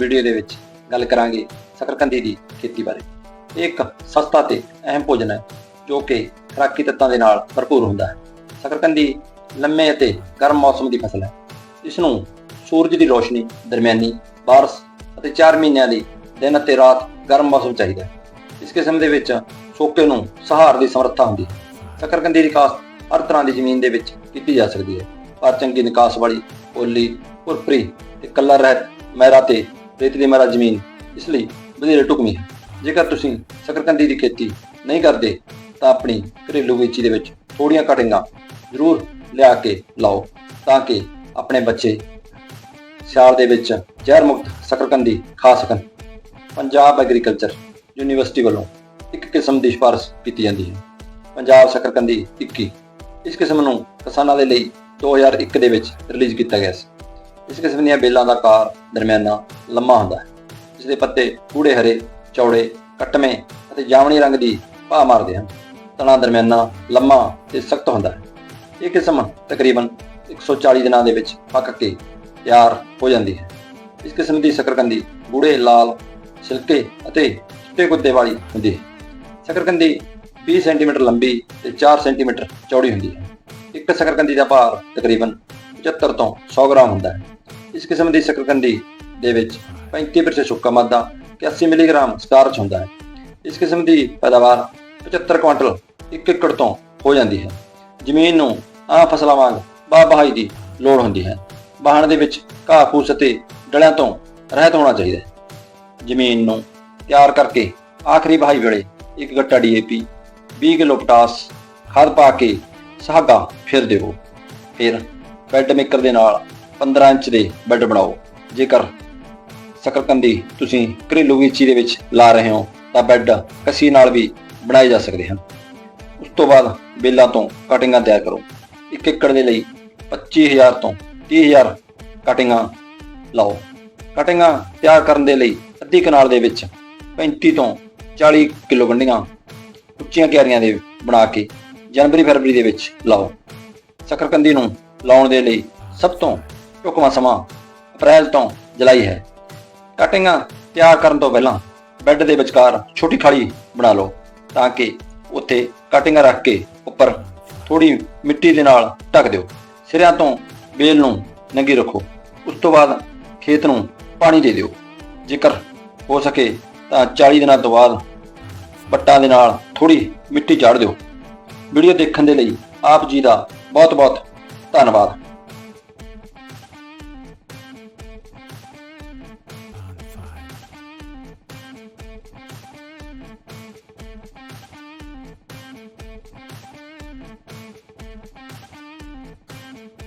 Video ਦੇ ਵਿੱਚ ਗੱਲ ਕਰਾਂਗੇ ਸ਼ਕਰਕੰਦੀ ਦੀ ਖੇਤੀ ਬਾਰੇ। ਇਹ ਇੱਕ ਸਸਤਾ ਤੇ ਅਹਿਮ ਭੋਜਨ ਹੈ, ਜੋ ਕਿ ਖੁਰਾਕੀ ਤੱਤਾਂ ਦੇ ਨਾਲ ਭਰਪੂਰ ਹੁੰਦਾ ਹੈ। ਸ਼ਕਰਕੰਦੀ ਲੰਮੇ ਅਤੇ ਗਰਮ ਮੌਸਮ ਦੀ ਫਸਲ ਹੈ। ਇਸ ਨੂੰ ਸੂਰਜ ਦੀ ਰੋਸ਼ਨੀ ਦਰਮਿਆਨੀ ਬਾਰਸ਼ ਅਤੇ 4 ਮਹੀਨਿਆਂ ਦੀ ਦਿਨ ਅਤੇ ਰਾਤ ਗਰਮ ਮੌਸਮ ਚਾਹੀਦਾ ਹੈ। ਇਸ ਕਿਸਮ ਦੇ ਵਿੱਚ ਸੋਕੇ ਨੂੰ ਸਹਾਰ ਦੀ ਸਮਰੱਥਾ ਹੁੰਦੀ ਹੈ। ਸ਼ਕਰਕੰਦੀ ਦੀ ਕਾਸ਼ਤ ਹਰ ਤਰ੍ਹਾਂ ਦੀ ਜ਼ਮੀਨ ਦੇ ਵਿੱਚ ਕੀਤੀ ਜਾ ਸਕਦੀ ਹੈ। ਪਰ ਚੰਗੀ ਨਿਕਾਸ ਵਾਲੀ ਓਲੀ ਭੁਰਪਰੀ ਤੇ ਕਲਰ ਰਹਿਤ ਮੈਰਾ ਤੇ ਰੇਤਲੀ ਮਾਰਾ ਜ਼ਮੀਨ। ਇਸ ਲਈ ਵਧੇਰੇ ਢੁਕਵੀਂ ਹੈ। ਜੇਕਰ ਤੁਸੀਂ ਸ਼ਕਰਕੰਦੀ ਦੀ ਖੇਤੀ ਨਹੀਂ ਕਰਦੇ, ਤਾਂ ਆਪਣੀ ਘਰੇਲੂ ਬਗੀਚੀ ਦੇ ਵਿੱਚ ਥੋੜੀਆਂ ਕਟਿੰਗਾਂ ਜ਼ਰੂਰ ਲਿਆ ਕੇ ਲਾਓ, ਤਾਂ ਕਿ ਆਪਣੇ ਬੱਚੇ ਸਿਆਲ ਦੇ ਵਿੱਚ ਜ਼ਹਿਰ ਮੁਕਤ ਸ਼ਕਰਕੰਦੀ ਖਾ ਸਕਣ। ਪੰਜਾਬ ਐਗਰੀਕਲਚਰ ਯੂਨੀਵਰਸਿਟੀ ਵੱਲੋਂ ਇੱਕ ਕਿਸਮ ਦੀ ਸਿਫਾਰਸ਼ ਕੀਤੀ ਜਾਂਦੀ ਹੈ। ਪੰਜਾਬ ਸ਼ਕਰਕੰਦੀ 21 ਇਸ ਕਿਸਮ ਨੂੰ ਕਿਸਾਨਾਂ ਦੇ ਲਈ 2001 ਦੇ ਵਿੱਚ ਰਿਲੀਜ਼ ਕੀਤਾ ਗਿਆ ਸੀ। ਇਸ ਕਿਸਮ ਦੀਆਂ ਬੇਲਾਂ ਦਾ ਆਕਾਰ ਦਰਮਿਆਨਾ ਲੰਮਾ ਹੁੰਦਾ ਹੈ ਇਸ ਦੇ ਪੱਤੇ ਕੂੜੇ, ਹਰੇ, ਚੌੜੇ, ਕੱਟਵੇਂ ਅਤੇ ਜਾਮਣੀ ਰੰਗ ਦੀ ਭਾਅ ਮਾਰਦੇ ਹਨ। ਤਣਾ ਦਰਮਿਆਨਾ ਲੰਮਾ ਤੇ ਸਖਤ ਹੁੰਦਾ ਹੈ। ਇਹ ਕਿਸਮ ਤਕਰੀਬਨ 140 ਦਿਨਾਂ ਦੇ ਵਿੱਚ ਪੱਕ ਕੇ ਤਿਆਰ ਹੋ ਜਾਂਦੀ ਹੈ। ਇਸ ਕਿਸਮ ਦੀ ਸ਼ਕਰਕੰਦੀ ਗੂੜੇ ਲਾਲ, ਛਿਲਕੇ ਅਤੇ ਚਿੱਟੇ ਗੁੱਦੇ ਵਾਲੀ ਹੁੰਦੀ ਹੈ। ਸ਼ਕਰਕੰਦੀ 20 ਸੈਂਟੀਮੀਟਰ ਲੰਬੀ ਤੇ 4 ਸੈਂਟੀਮੀਟਰ ਚੌੜੀ ਹੁੰਦੀ ਹੈ। ਇੱਕ ਸ਼ਕਰਕੰਦੀ ਦਾ ਭਾਰ ਤਕਰੀਬਨ 75 ਤੋਂ 100 ਗ੍ਰਾਮ ਹੁੰਦਾ ਹੈ। ਇਸ ਕਿਸਮ ਦੀ ਸ਼ਕਰਕੰਦੀ ਦੇ ਵਿੱਚ 35% ਸੁੱਕਾ ਮਾਦਾ 81 ਮਿਲੀਗ੍ਰਾਮ ਸਟਾਰਚ ਹੁੰਦਾ ਹੈ। ਇਸ ਕਿਸਮ ਦੀ ਪੈਦਾਵਾਰ 75 ਕੁਇੰਟਲ 1 ਏਕੜ ਤੋਂ ਹੋ ਜਾਂਦੀ ਹੈ। ਜ਼ਮੀਨ ਨੂੰ ਆਮ ਫਸਲਾਂ ਵਾਂਗ ਬਾਹ ਬਹਾਈ ਦੀ ਲੋੜ ਹੁੰਦੀ ਹੈ। ਵਾਹਣ ਦੇ ਵਿੱਚ ਘਾਹ ਫੂਸ ਅਤੇ ਡਲਿਆਂ ਤੋਂ ਰਹਿਤ ਹੋਣਾ ਚਾਹੀਦਾ ਹੈ। ਜ਼ਮੀਨ ਨੂੰ ਤਿਆਰ ਕਰਕੇ ਆਖਰੀ ਬਹਾਈ ਵੇਲੇ ਇੱਕ ਗੱਟਾ ਡੀਏਪੀ 20 ਕਿਲੋ ਪੋਟਾਸ, ਖਾਦ ਪਾ ਕੇ ਸਹਾਗਾ ਫਿਰ ਦਿਓ। ਫਿਰ ਬੈੱਡ ਮੇਕਰ ਦੇ ਨਾਲ 15 ਇੰਚ ਦੇ ਬੈੱਡ ਬਣਾਓ। ਜੇਕਰ ਸ਼ਕਰਕੰਦੀ ਤੁਸੀਂ ਘਰੇਲੂ ਗੀਚੀ ਦੇ ਵਿੱਚ ਲਾ ਰਹੇ ਹੋ, ਤਾਂ ਬੈੱਡ ਕੱਸੀ ਨਾਲ ਵੀ ਬਣਾਏ ਜਾ ਸਕਦੇ ਹਨ। ਉਸ ਤੋਂ ਬਾਅਦ ਬੇਲਾਂ ਤੋਂ ਕਟਿੰਗਾਂ ਤਿਆਰ ਕਰੋ। ਇੱਕ ਏਕੜ ਦੇ ਲਈ 25000 ਤੋਂ 30000 ਕਟਿੰਗਾਂ ਲਾਓ। ਕਟਿੰਗਾਂ ਤਿਆਰ ਕਰਨ ਦੇ ਲਈ ਅੱਧੀ ਕਨਾਲ ਦੇ ਵਿੱਚ 35 ਤੋਂ 40 ਕਿਲੋ ਗੰਢੀਆਂ ਉੱਚੀਆਂ ਕਿਆਰੀਆਂ ਦੇ ਬਣਾ ਕੇ ਜਨਵਰੀ ਫਰਵਰੀ ਦੇ ਵਿੱਚ ਲਾਓ। ਸ਼ਕਰਕੰਦੀ ਨੂੰ ਲਾਉਣ ਦੇ ਲਈ ਸਭ ਤੋਂ ਢੁਕਵਾਂ ਸਮਾਂ ਅਪ੍ਰੈਲ ਤੋਂ ਜੁਲਾਈ ਹੈ। ਕਟਿੰਗਾਂ ਤਿਆਰ ਕਰਨ ਤੋਂ ਪਹਿਲਾਂ ਬੈੱਡ ਦੇ ਵਿਚਕਾਰ ਛੋਟੀ ਖਾਲੀ ਬਣਾ ਲਓ ਤਾਂ ਕਿ ਉੱਥੇ ਕਟਿੰਗਾਂ ਰੱਖ ਕੇ ਉੱਪਰ ਥੋੜੀ ਮਿੱਟੀ ਦੇ ਨਾਲ ਢੱਕ ਦਿਓ। ਸਿਰਿਆਂ ਤੋਂ ਬੇਲ ਨੂੰ ਨੰਗੀ ਰੱਖੋ। ਉਸ ਤੋਂ ਬਾਅਦ ਖੇਤ ਨੂੰ ਪਾਣੀ ਦੇ ਦਿਓ। ਜੇਕਰ ਹੋ ਸਕੇ ਤਾਂ 40 ਦਿਨਾਂ ਤੋਂ ਬਾਅਦ ਪੱਟਾਂ ਦੇ ਨਾਲ ਥੋੜੀ ਮਿੱਟੀ ਝਾੜ ਦਿਓ। ਵੀਡੀਓ ਦੇਖਣ ਦੇ ਲਈ ਆਪ ਜੀ ਦਾ ਬਹੁਤ ਬਹੁਤ ਧੰਨਵਾਦ।